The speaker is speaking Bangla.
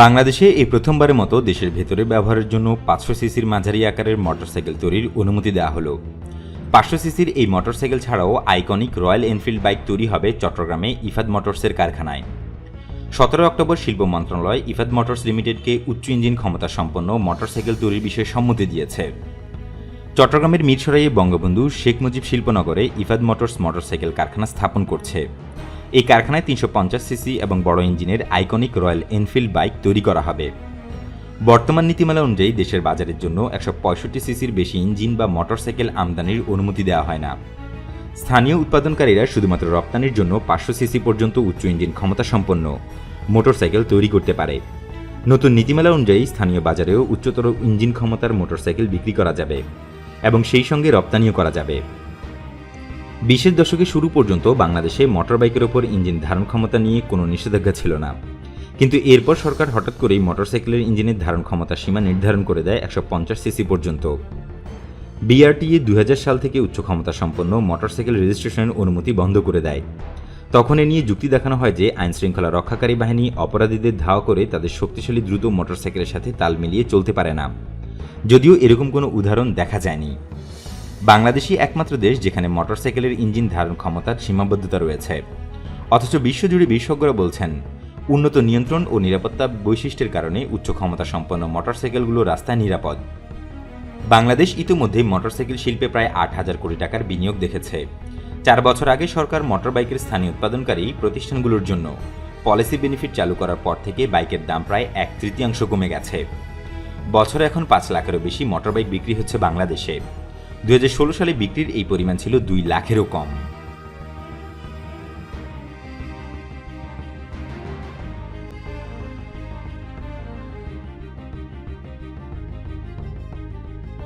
বাংলাদেশে এই প্রথমবারের মতো দেশের ভেতরে ব্যবহারের জন্য পাঁচশো সিসির মাঝারি আকারের মোটরসাইকেল তৈরির অনুমতি দেওয়া হলো। পাঁচশো সিসির এই মোটরসাইকেল ছাড়াও আইকনিক রয়্যাল এনফিল্ড বাইক তৈরি হবে চট্টগ্রামে ইফাদ মোটরসের কারখানায়। সতেরো অক্টোবর শিল্প মন্ত্রণালয় ইফাদ মোটরস লিমিটেডকে উচ্চ ইঞ্জিন ক্ষমতা সম্পন্ন মোটরসাইকেল তৈরির বিষয়ে সম্মতি দিয়েছে। চট্টগ্রামের মিরসরাইয়ে বঙ্গবন্ধু শেখ মুজিব শিল্পনগরে ইফাদ মোটরস মোটরসাইকেল কারখানা স্থাপন করছে। এই কারখানায় তিনশো পঞ্চাশ সিসি এবং বড় ইঞ্জিনের আইকনিক রয়্যাল এনফিল্ড বাইক তৈরি করা হবে। বর্তমান নীতিমালা অনুযায়ী দেশের বাজারের জন্য একশো পঁয়ষট্টি সিসির বেশি ইঞ্জিন বা মোটরসাইকেল আমদানির অনুমতি দেওয়া হয় না। স্থানীয় উৎপাদনকারীরা শুধুমাত্র রপ্তানির জন্য পাঁচশো সিসি পর্যন্ত উচ্চ ইঞ্জিন ক্ষমতা সম্পন্ন মোটরসাইকেল তৈরি করতে পারে। নতুন নীতিমালা অনুযায়ী স্থানীয় বাজারেও উচ্চতর ইঞ্জিন ক্ষমতার মোটরসাইকেল বিক্রি করা যাবে এবং সেই সঙ্গে রপ্তানিও করা যাবে। বিশের দশকে শুরু পর্যন্ত বাংলাদেশে মোটর বাইকের ওপর ইঞ্জিন ধারণ ক্ষমতা নিয়ে কোনো নিষেধাজ্ঞা ছিল না। কিন্তু এরপর সরকার হঠাৎ করেই মোটরসাইকেলের ইঞ্জিনের ধারণ ক্ষমতার সীমা নির্ধারণ করে দেয় একশো পঞ্চাশ সিসি পর্যন্ত। বিআরটিএ দুই হাজার সাল থেকে উচ্চ ক্ষমতা সম্পন্ন মোটরসাইকেল রেজিস্ট্রেশনের অনুমতি বন্ধ করে দেয়। তখন এ নিয়ে যুক্তি দেখানো হয় যে আইন শৃঙ্খলা রক্ষাকারী বাহিনী অপরাধীদের ধাওয়া করে তাদের শক্তিশালী দ্রুত মোটরসাইকেলের সাথে তাল মিলিয়ে চলতে পারে না। যদিও এরকম কোনো উদাহরণ দেখা যায়নি। বাংলাদেশই একমাত্র দেশ যেখানে মোটরসাইকেলের ইঞ্জিন ধারণ ক্ষমতার সীমাবদ্ধতা রয়েছে। অথচ বিশ্বজুড়ে বিশেষজ্ঞরা বলছেন, উন্নত নিয়ন্ত্রণ ও নিরাপত্তা বৈশিষ্ট্যের কারণে উচ্চ ক্ষমতা সম্পন্ন মোটরসাইকেলগুলো রাস্তায় নিরাপদ। বাংলাদেশ ইতিমধ্যে মোটরসাইকেল শিল্পে প্রায় আট হাজার কোটি টাকার বিনিয়োগ দেখেছে। চার বছর আগে সরকার মোটরবাইকের স্থানীয় উৎপাদনকারী প্রতিষ্ঠানগুলোর জন্য পলিসি বেনিফিট চালু করার পর থেকে বাইকের দাম প্রায় এক তৃতীয়াংশ কমে গেছে। বছরে এখন পাঁচ লাখেরও বেশি মোটরবাইক বিক্রি হচ্ছে বাংলাদেশে। দু হাজার ষোলো সালে বিক্রির এই পরিমাণ ছিল দুই লাখেরও কম।